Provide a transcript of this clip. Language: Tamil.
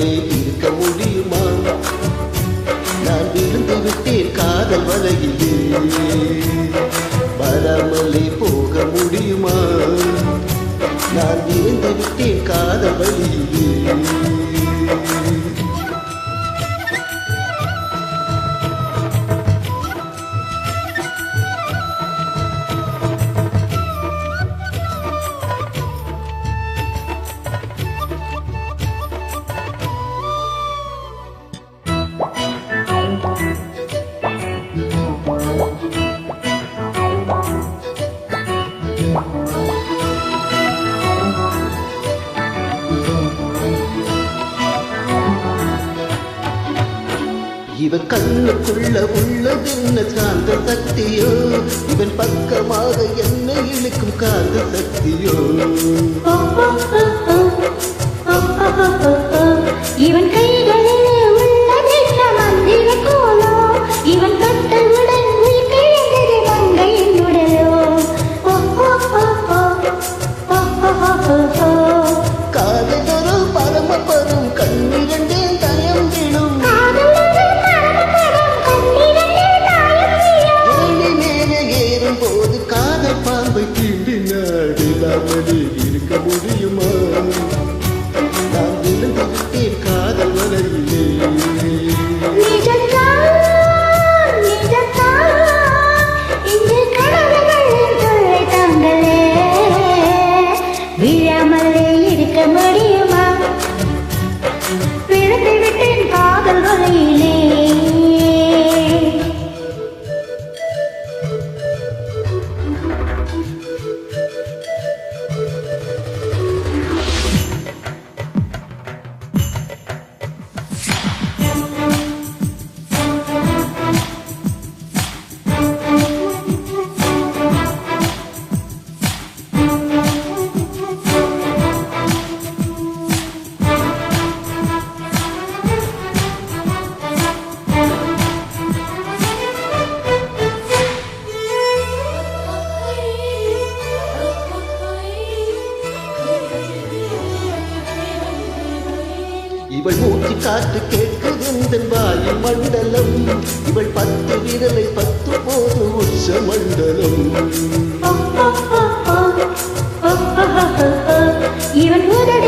போலே இருக்க முடியுமா? நான் விழுந்து விட்டேன் காதல் வலையிலே. வராமலே போக முடியுமா? நான் விழுந்து விட்டேன் காதல் வழியிலே. இவ கண்ணுக்குள்ள உள்ளதென்ன காந்த சக்தியோ? இவன் பக்கமாக என்ன இழுக்கும் காந்த சக்தியோ? இவன் கை இவள் மூச்சு காற்று கேட்குகின்ற வாயு மண்டலம்? இவள் பத்து விரலை பத்து போது உச்ச மண்டலம். இவன் முதல்